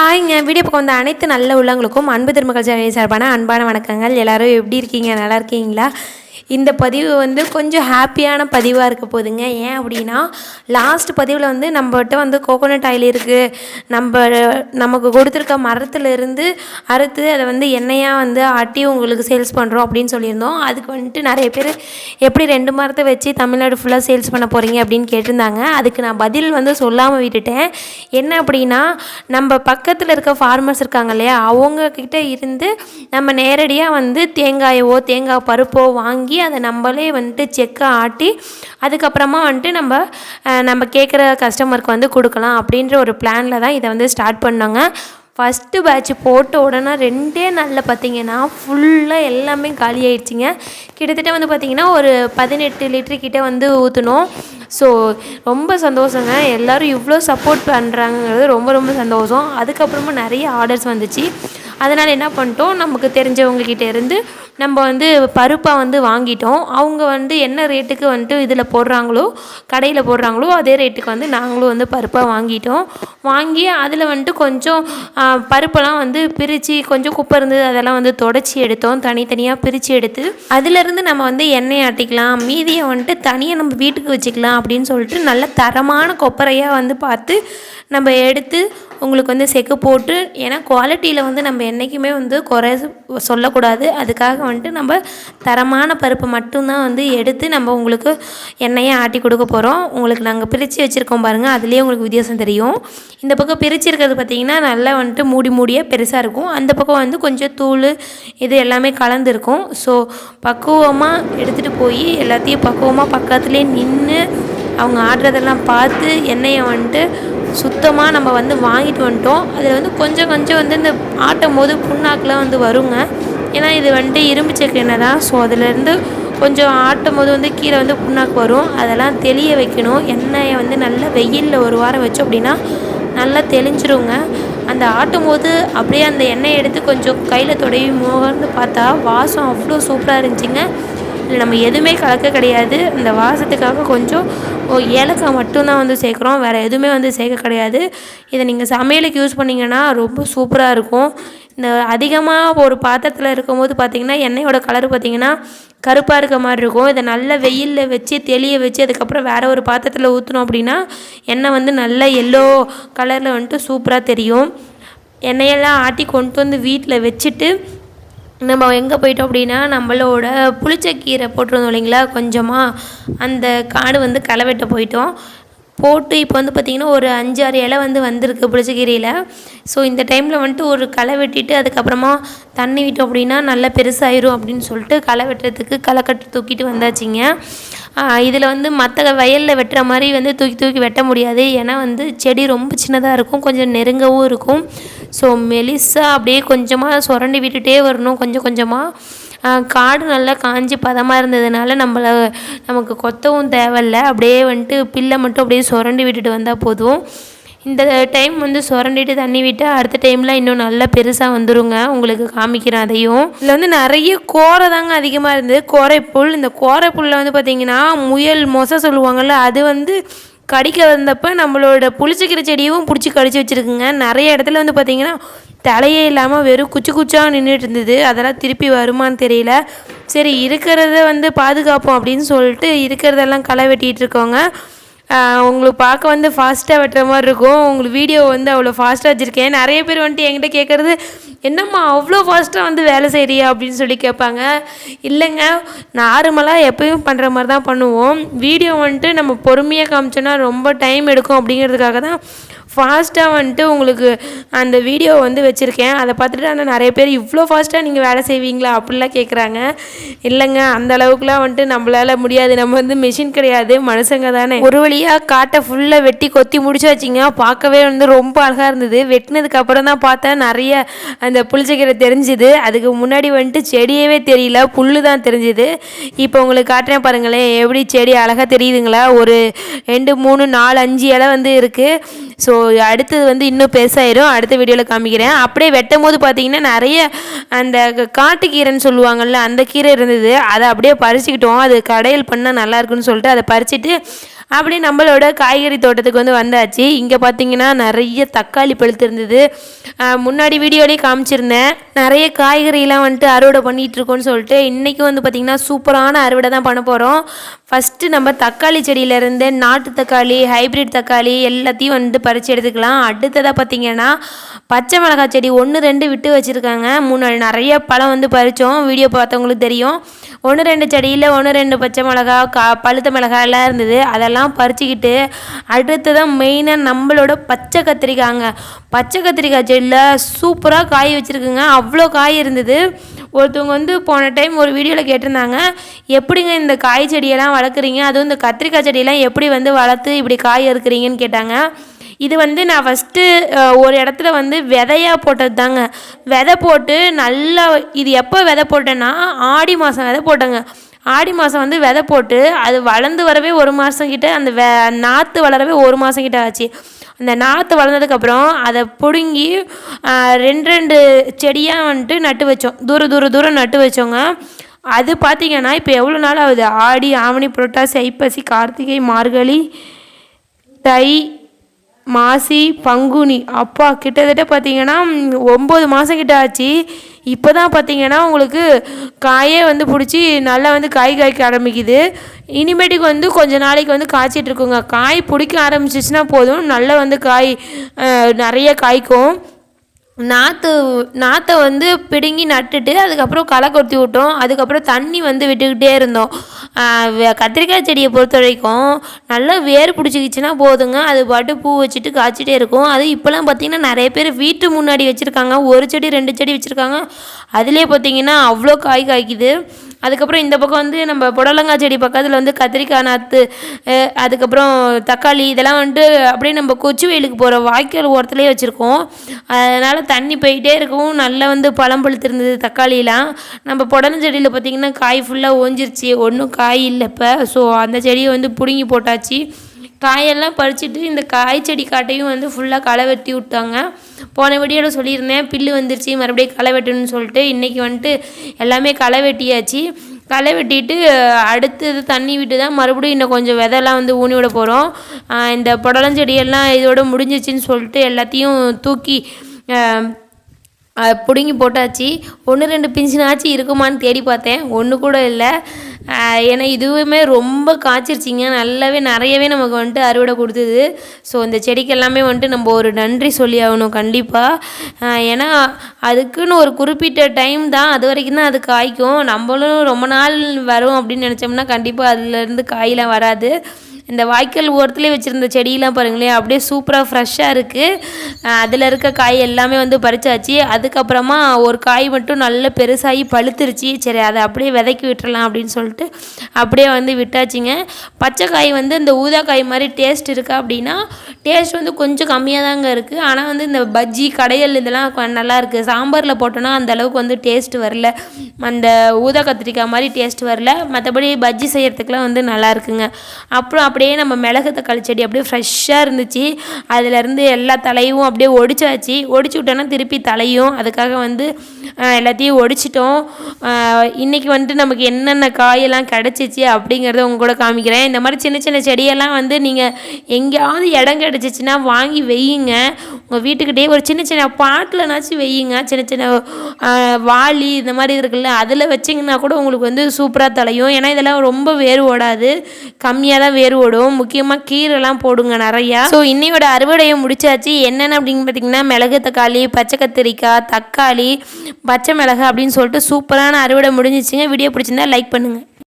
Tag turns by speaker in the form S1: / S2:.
S1: ஹாய்ங்க video பக்கம் வந்த அனைத்து நல்ல உள்ளவங்களுக்கும் அன்பு திருமகள் சார்பான அன்பான வணக்கங்கள் எல்லோரும் எப்படி இருக்கீங்க நல்லா இருக்கீங்களா இந்த பதிவு வந்து கொஞ்சம் ஹாப்பியான பதிவாக இருக்க போதுங்க ஏன் அப்படின்னா லாஸ்ட் பதிவில் வந்து நம்மகிட்ட வந்து கோகோனட் ஆயில் இருக்குது நம்ம நமக்கு கொடுத்துருக்க மரத்துலேருந்து அறுத்து அதை வந்து எண்ணெயாக வந்து ஆட்டி உங்களுக்கு சேல்ஸ் பண்ணுறோம் அப்படின்னு சொல்லியிருந்தோம் அதுக்கு வந்துட்டு நிறைய பேர் எப்படி ரெண்டு மரத்தை வச்சு தமிழ்நாடு ஃபுல்லாக சேல்ஸ் பண்ண போகிறீங்க அப்படின்னு கேட்டிருந்தாங்க அதுக்கு நான் பதில் வந்து சொல்லாமல் விட்டுட்டேன் என்ன அப்படின்னா நம்ம பக்கத்தில் இருக்க ஃபார்மர்ஸ் இருக்காங்க இல்லையா அவங்கக்கிட்ட இருந்து நம்ம நேரடியாக வந்து தேங்காயவோ தேங்காய் பருப்போ வாங்கி அதை நம்மளே வந்துட்டு செக்கை ஆட்டி அதுக்கப்புறமா வந்துட்டு நம்ம நம்ம கேட்குற கஸ்டமருக்கு வந்து கொடுக்கலாம் அப்படின்ற ஒரு பிளானில் தான் இதை வந்து ஸ்டார்ட் பண்ணாங்க ஃபஸ்ட்டு பேட்ச் போட்ட உடனே ரெண்டே நாளில் பார்த்தீங்கன்னா ஃபுல்லாக எல்லாமே காலி ஆயிடுச்சிங்க கிட்டத்தட்ட வந்து பார்த்திங்கன்னா ஒரு பதினெட்டு லிட்டரு கிட்டே வந்து ஊற்றணும் ஸோ ரொம்ப சந்தோஷங்க எல்லோரும் இவ்வளோ சப்போர்ட் பண்ணுறாங்கிறது ரொம்ப ரொம்ப சந்தோஷம் அதுக்கப்புறமா நிறைய ஆர்டர்ஸ் வந்துச்சு அதனால் என்ன பண்ணிட்டோம் நமக்கு தெரிஞ்சவங்கக்கிட்ட இருந்து நம்ம வந்து பருப்பை வந்து வாங்கிட்டோம் அவங்க வந்து என்ன ரேட்டுக்கு வந்துட்டு இதில் போடுறாங்களோ கடையில் போடுறாங்களோ அதே ரேட்டுக்கு வந்து நாங்களும் வந்து பருப்பை வாங்கிட்டோம் வாங்கி அதில் வந்துட்டு கொஞ்சம் பருப்பெல்லாம் வந்து பிரித்து கொஞ்சம் குப்பை இருந்தது அதெல்லாம் வந்து தொடச்சி எடுத்தோம் தனித்தனியாக பிரித்து எடுத்து அதிலிருந்து நம்ம வந்து எண்ணெய் ஆட்டிக்கலாம் மீதியை வந்துட்டு தனியாக நம்ம வீட்டுக்கு வச்சுக்கலாம் அப்படின்னு சொல்லிட்டு நல்ல தரமான கொப்பரையாக வந்து பார்த்து நம்ம எடுத்து உங்களுக்கு வந்து செக்கு போட்டு ஏன்னா குவாலிட்டியில் வந்து நம்ம என்றைக்குமே வந்து குறை சொல்லக்கூடாது அதுக்காக வந்துட்டு நம்ம தரமான பருப்பு மட்டும்தான் வந்து எடுத்து நம்ம உங்களுக்கு எண்ணெயை ஆட்டி கொடுக்க போகிறோம் உங்களுக்கு நாங்கள் பிரித்து வச்சுருக்கோம் பாருங்கள் அதுலேயே உங்களுக்கு வித்தியாசம் தெரியும் இந்த பக்கம் பிரிச்சிருக்கிறது பார்த்திங்கன்னா நல்லா வந்துட்டு மூடி மூடியாக பெருசாக இருக்கும் அந்த பக்கம் வந்து கொஞ்சம் தூள் இது எல்லாமே கலந்துருக்கும் ஸோ பக்குவமாக எடுத்துகிட்டு போய் எல்லாத்தையும் பக்குவமாக பக்கத்துலேயே நின்று அவங்க ஆடுறதெல்லாம் பார்த்து எண்ணெயை வந்துட்டு சுத்தமாக நம்ம வந்து வாங்கிட்டு வந்துட்டோம் அதில் வந்து கொஞ்சம் கொஞ்சம் வந்து இந்த ஆட்டும் போது புண்ணாக்கெலாம் வந்து வருங்க ஏன்னா இது வந்துட்டு இரும்பு செக்கெண்ணெய் தான் ஸோ அதுலேருந்து கொஞ்சம் ஆட்டும் போது வந்து கீழே வந்து புண்ணாக்கு வரும் அதெல்லாம் தெளிய வைக்கணும் எண்ணெயை வந்து நல்லா வெயிலில் ஒரு வாரம் வச்சோம் அப்படின்னா நல்லா தெளிஞ்சிருங்க அந்த ஆட்டும் போது அப்படியே அந்த எண்ணெயை எடுத்து கொஞ்சம் கையில் தொடவி மோகன்னு பார்த்தா வாசம் அவ்வளோ சூப்பராக இருந்துச்சுங்க இதில் நம்ம எதுவுமே கலக்க கிடையாது இந்த வாசத்துக்காக கொஞ்சம் ஏலக்காய் மட்டும்தான் வந்து சேர்க்குறோம் வேறு எதுவுமே வந்து சேர்க்க கிடையாது இதை நீங்கள் சமையலுக்கு யூஸ் பண்ணிங்கன்னா ரொம்ப சூப்பராக இருக்கும் இந்த அதிகமாக ஒரு பாத்திரத்தில் இருக்கும்போது பார்த்திங்கன்னா எண்ணெயோட கலர் பார்த்திங்கன்னா கருப்பாக இருக்க மாதிரி இருக்கும் இதை நல்லா வெயிலில் வச்சு தெளிய வச்சு அதுக்கப்புறம் வேறு ஒரு பாத்திரத்தில் ஊற்றினோம் அப்படின்னா எண்ணெய் வந்து நல்லா எல்லோ கலரில் வந்துட்டு சூப்பராக தெரியும் எண்ணெயெல்லாம் ஆட்டி கொண்டு வந்து வீட்டில் வச்சுட்டு நம்ம எங்கே போயிட்டோம் அப்படின்னா நம்மளோட புளிச்சக்கீரை போட்டிருந்தோம் இல்லைங்களா கொஞ்சமாக அந்த காடு வந்து களை வெட்ட போயிட்டோம் போட்டு இப்போ வந்து பார்த்திங்கன்னா ஒரு அஞ்சாறு இலை வந்து வந்திருக்கு புளிச்சக்கீரையில் ஸோ இந்த டைமில் வந்துட்டு ஒரு களை வெட்டிட்டு அதுக்கப்புறமா தண்ணி விட்டோம் அப்படின்னா நல்லா பெருசாகிடும் அப்படின்னு சொல்லிட்டு களை வெட்டுறதுக்கு களை கட்டு தூக்கிட்டு வந்தாச்சுங்க இதில் வந்து மற்ற வயலில் வெட்டுற மாதிரி வந்து தூக்கி தூக்கி வெட்ட முடியாது ஏன்னா வந்து செடி ரொம்ப சின்னதாக இருக்கும் கொஞ்சம் நெருங்கவும் இருக்கும் ஸோ மெலிசாக அப்படியே கொஞ்சமாக சுரண்டி விட்டுட்டே வரணும் கொஞ்சம் கொஞ்சமாக காடு நல்லா காஞ்சி பதமாக இருந்ததுனால நம்மளை நமக்கு கொத்தவும் தேவையில்ல அப்படியே வந்துட்டு பில்லை மட்டும் அப்படியே சுரண்டி விட்டுட்டு வந்தால் போதும் இந்த டைம் வந்து சுரண்டிட்டு தண்ணி விட்டு அடுத்த டைம்லாம் இன்னும் நல்லா பெருசாக வந்துருங்க உங்களுக்கு காமிக்கிறேன் அதையும் இதில் வந்து நிறைய கோரை தாங்க அதிகமாக இருந்தது கோரைப்புல் இந்த கோரைப்புல்ல வந்து பார்த்திங்கன்னா முயல் மொசை சொல்லுவாங்கள்ல அது வந்து கடிக்க வந்தப்போ நம்மளோட புளிச்சிக்கிற செடியும் பிடிச்சி கடிச்சு வச்சுருக்குங்க நிறைய இடத்துல வந்து பார்த்திங்கன்னா தலையே இல்லாமல் வெறும் குச்சி குச்சாக நின்றுட்டு இருந்தது அதெல்லாம் திருப்பி வருமானு தெரியல சரி இருக்கிறத வந்து பாதுகாப்போம் அப்படின்னு சொல்லிட்டு இருக்கிறதெல்லாம் களை வெட்டிகிட்டு இருக்கோங்க உங்களுக்கு பார்க்க வந்து ஃபாஸ்ட்டாக வெட்டுற மாதிரி இருக்கும் உங்களுக்கு வீடியோ வந்து அவ்வளோ ஃபாஸ்ட்டாக வச்சுருக்கேன் நிறைய பேர் வந்துட்டு என்கிட்ட கேட்குறது என்னம்மா அவ்வளோ ஃபாஸ்ட்டாக வந்து வேலை செய்கிறியா அப்படின்னு சொல்லி கேட்பாங்க இல்லைங்க நார்மலாக எப்பயும் பண்ணுற மாதிரி தான் பண்ணுவோம் வீடியோ வந்துட்டு நம்ம பொறுமையாக காமிச்சோன்னா ரொம்ப டைம் எடுக்கும் அப்படிங்கிறதுக்காக தான் ஃபாஸ்ட்டாக வந்துட்டு உங்களுக்கு அந்த வீடியோ வந்து வச்சுருக்கேன் அதை பார்த்துட்டு ஆனால் நிறைய பேர் இவ்வளோ ஃபாஸ்ட்டாக நீங்கள் வேலை செய்வீங்களா அப்படிலாம் கேட்குறாங்க இல்லைங்க அந்த அளவுக்குலாம் வந்துட்டு நம்மளால் முடியாது நம்ம வந்து மிஷின் கிடையாது மனுஷங்க தானே ஒரு வழியாக காட்டை ஃபுல்லாக வெட்டி கொத்தி முடிச்சாச்சிங்க பார்க்கவே வந்து ரொம்ப அழகாக இருந்தது வெட்டினதுக்கு அப்புறம் தான் பார்த்தா நிறைய அந்த புளிச்சக்கீரை தெரிஞ்சுது அதுக்கு முன்னாடி வந்துட்டு செடியவே தெரியல புல் தான் தெரிஞ்சுது இப்போ உங்களுக்கு காட்டுறேன் பாருங்களேன் எப்படி செடி அழகாக தெரியுதுங்களா ஒரு ரெண்டு மூணு நாலு அஞ்சு இலை வந்து இருக்குது ஸோ அடுத்தது வந்து இன்னும் பெருசாயிரும் அடுத்த வீடியோவில் காமிக்கிறேன் அப்படியே வெட்டும் போது பார்த்தீங்கன்னா நிறைய அந்த காட்டுக்கீரைன்னு சொல்லுவாங்கள்ல அந்த கீரை இருந்தது அதை அப்படியே பறிச்சுக்கிட்டோம் அது கடையில் பண்ணால் நல்லாயிருக்குன்னு சொல்லிட்டு அதை பறிச்சுட்டு அப்படி நம்மளோட காய்கறி தோட்டத்துக்கு வந்து வந்தாச்சு இங்கே பார்த்தீங்கன்னா நிறைய தக்காளி பழுத்து இருந்தது முன்னாடி வீடியோலேயே காமிச்சிருந்தேன் நிறைய காய்கறிலாம் வந்துட்டு அறுவடை பண்ணிகிட்ருக்கோன்னு சொல்லிட்டு இன்றைக்கும் வந்து பார்த்திங்கன்னா சூப்பரான அறுவடை தான் பண்ண போகிறோம் ஃபஸ்ட்டு நம்ம தக்காளி செடியிலேருந்து நாட்டு தக்காளி ஹைப்ரிட் தக்காளி எல்லாத்தையும் வந்துட்டு பறித்து எடுத்துக்கலாம் அடுத்ததாக பார்த்திங்கன்னா பச்சை மிளகாய் செடி ஒன்று ரெண்டு விட்டு வச்சுருக்காங்க மூணு நிறைய பழம் வந்து பறித்தோம் வீடியோ பார்த்தவங்களுக்கு தெரியும் ஒன்று ரெண்டு செடியில் ஒன்று ரெண்டு பச்சை மிளகாய் கா பழுத்த மிளகாயெல்லாம் இருந்தது அதெல்லாம் இதெல்லாம் பறிச்சுக்கிட்டு தான் மெயினாக நம்மளோட பச்சை கத்திரிக்காய்ங்க பச்சை கத்திரிக்காய் செடியில் சூப்பராக காய் வச்சுருக்குங்க அவ்வளோ காய் இருந்தது ஒருத்தவங்க வந்து போன டைம் ஒரு வீடியோவில் கேட்டிருந்தாங்க எப்படிங்க இந்த காய் செடியெல்லாம் வளர்க்குறீங்க அதுவும் இந்த கத்திரிக்காய் செடியெல்லாம் எப்படி வந்து வளர்த்து இப்படி காய் இருக்கிறீங்கன்னு கேட்டாங்க இது வந்து நான் ஃபஸ்ட்டு ஒரு இடத்துல வந்து விதையாக போட்டது தாங்க விதை போட்டு நல்லா இது எப்போ விதை போட்டேன்னா ஆடி மாதம் விதை போட்டேங்க ஆடி மாதம் வந்து விதை போட்டு அது வளர்ந்து வரவே ஒரு மாதம் கிட்ட அந்த வே நாற்று வளரவே ஒரு மாதம் கிட்ட ஆச்சு அந்த நாற்று வளர்ந்ததுக்கப்புறம் அதை பிடுங்கி ரெண்டு ரெண்டு செடியாக வந்துட்டு நட்டு வச்சோம் தூர தூர தூரம் நட்டு வச்சோங்க அது பார்த்திங்கன்னா இப்போ எவ்வளோ நாள் ஆகுது ஆடி ஆவணி புரோட்டாசி ஐப்பசி கார்த்திகை மார்கழி தை மாசி பங்குனி அப்பா கிட்டத்தட்ட பார்த்தீங்கன்னா ஒம்பது மாதம் கிட்ட ஆச்சு இப்போ தான் பார்த்தீங்கன்னா உங்களுக்கு காயே வந்து பிடிச்சி நல்லா வந்து காய் காய்க்க ஆரம்பிக்குது இனிமேட்டுக்கு வந்து கொஞ்ச நாளைக்கு வந்து காய்ச்சிட்ருக்குங்க காய் பிடிக்க ஆரம்பிச்சிச்சுன்னா போதும் நல்லா வந்து காய் நிறைய காய்க்கும் நாற்று நாற்றை வந்து பிடுங்கி நட்டுட்டு அதுக்கப்புறம் களை கொத்தி விட்டோம் அதுக்கப்புறம் தண்ணி வந்து விட்டுக்கிட்டே இருந்தோம் கத்திரிக்காய் செடியை பொறுத்த வரைக்கும் நல்லா வேர் பிடிச்சிக்கிச்சின்னா போதுங்க அது பாட்டு பூ வச்சுட்டு காய்ச்சிட்டே இருக்கும் அது இப்போலாம் பார்த்திங்கன்னா நிறைய பேர் வீட்டு முன்னாடி வச்சுருக்காங்க ஒரு செடி ரெண்டு செடி வச்சுருக்காங்க அதிலே பார்த்திங்கன்னா அவ்வளோ காய் காய்க்குது அதுக்கப்புறம் இந்த பக்கம் வந்து நம்ம புடலங்காய் செடி பக்கத்தில் வந்து கத்திரிக்காய் நாற்று அதுக்கப்புறம் தக்காளி இதெல்லாம் வந்துட்டு அப்படியே நம்ம கொச்சி வயலுக்கு போகிற வாய்க்கால் ஓரத்துலேயே வச்சுருக்கோம் அதனால் தண்ணி போயிட்டே இருக்கவும் நல்லா வந்து பழம் பழுத்திருந்தது தக்காளியெலாம் நம்ம புடலங் செடியில் பார்த்திங்கன்னா காய் ஃபுல்லாக ஓஞ்சிருச்சு ஒன்றும் காய் இல்லை இப்போ ஸோ அந்த செடியை வந்து பிடுங்கி போட்டாச்சு காயெல்லாம் பறிச்சுட்டு இந்த காய் செடி காட்டையும் வந்து ஃபுல்லாக களை வெட்டி விட்டாங்க போன வீடியோவில் சொல்லியிருந்தேன் பில்லு வந்துருச்சு மறுபடியும் களை வெட்டணும்னு சொல்லிட்டு இன்றைக்கி வந்துட்டு எல்லாமே களை வெட்டியாச்சு களை வெட்டிட்டு அடுத்தது தண்ணி விட்டு தான் மறுபடியும் இன்னும் கொஞ்சம் விதெல்லாம் வந்து ஊனி விட போகிறோம் இந்த புடலஞ்செடியெல்லாம் இதோட முடிஞ்சிச்சின்னு சொல்லிட்டு எல்லாத்தையும் தூக்கி பிடுங்கி போட்டாச்சு ஒன்று ரெண்டு பிஞ்சினாச்சு இருக்குமான்னு தேடி பார்த்தேன் ஒன்று கூட இல்லை ஏன்னா இதுவுமே ரொம்ப காய்ச்சிருச்சிங்க நல்லாவே நிறையவே நமக்கு வந்துட்டு அறுவடை கொடுத்தது ஸோ இந்த செடிக்கு எல்லாமே வந்துட்டு நம்ம ஒரு நன்றி சொல்லி ஆகணும் கண்டிப்பாக ஏன்னா அதுக்குன்னு ஒரு குறிப்பிட்ட டைம் தான் அது வரைக்கும் தான் அது காய்க்கும் நம்மளும் ரொம்ப நாள் வரும் அப்படின்னு நினச்சோம்னா கண்டிப்பாக அதுலேருந்து காயெலாம் வராது இந்த வாய்க்கால் ஓரத்துலேயே வச்சுருந்த செடியெலாம் பாருங்களேன் அப்படியே சூப்பராக ஃப்ரெஷ்ஷாக இருக்குது அதில் இருக்க காய் எல்லாமே வந்து பறிச்சாச்சு அதுக்கப்புறமா ஒரு காய் மட்டும் நல்லா பெருசாகி பழுத்துருச்சு சரி அதை அப்படியே விதைக்கி விட்டுறலாம் அப்படின்னு சொல்லிட்டு அப்படியே வந்து விட்டாச்சுங்க பச்சை காய் வந்து இந்த ஊதா காய் மாதிரி டேஸ்ட் இருக்கா அப்படின்னா டேஸ்ட் வந்து கொஞ்சம் கம்மியாக தாங்க இருக்குது ஆனால் வந்து இந்த பஜ்ஜி கடையல் இதெல்லாம் நல்லா இருக்குது சாம்பாரில் போட்டோன்னா அந்த அளவுக்கு வந்து டேஸ்ட் வரல அந்த ஊதா கத்திரிக்காய் மாதிரி டேஸ்ட் வரல மற்றபடி பஜ்ஜி செய்கிறதுக்குலாம் வந்து நல்லா அப்புறம் அப்படி அப்படியே நம்ம மிளகு தக்காளி செடி அப்படியே ஃப்ரெஷ்ஷாக இருந்துச்சு அதிலேருந்து எல்லா தலையும் அப்படியே ஒடிச்சாச்சு ஒடிச்சு விட்டோன்னா திருப்பி தலையும் அதுக்காக வந்து எல்லாத்தையும் ஒடிச்சிட்டோம் இன்றைக்கி வந்துட்டு நமக்கு என்னென்ன காயெல்லாம் கிடச்சிச்சு அப்படிங்கிறத உங்க கூட காமிக்கிறேன் இந்த மாதிரி சின்ன சின்ன செடியெல்லாம் வந்து நீங்கள் எங்கேயாவது இடம் கிடச்சிச்சின்னா வாங்கி வெய்யுங்க உங்கள் வீட்டுக்கிட்டே ஒரு சின்ன சின்ன பாட்டில்னாச்சும் வெய்யுங்க சின்ன சின்ன வாளி இந்த மாதிரி இருக்குல்ல அதில் வச்சிங்கன்னா கூட உங்களுக்கு வந்து சூப்பராக தலையும் ஏன்னா இதெல்லாம் ரொம்ப வேறு ஓடாது கம்மியாக தான் வேறு ஓடும் போடும் முக்கியமாக கீரைலாம் போடுங்க நிறையா ஸோ இன்னையோட அறுவடையை முடிச்சாச்சு என்னென்ன அப்படின்னு பார்த்தீங்கன்னா மிளகு தக்காளி பச்சை கத்திரிக்காய் தக்காளி பச்சை மிளகு அப்படின்னு சொல்லிட்டு சூப்பரான அறுவடை முடிஞ்சிச்சுங்க வீடியோ பிடிச்சிருந்தா லைக் பண்ணுங்கள்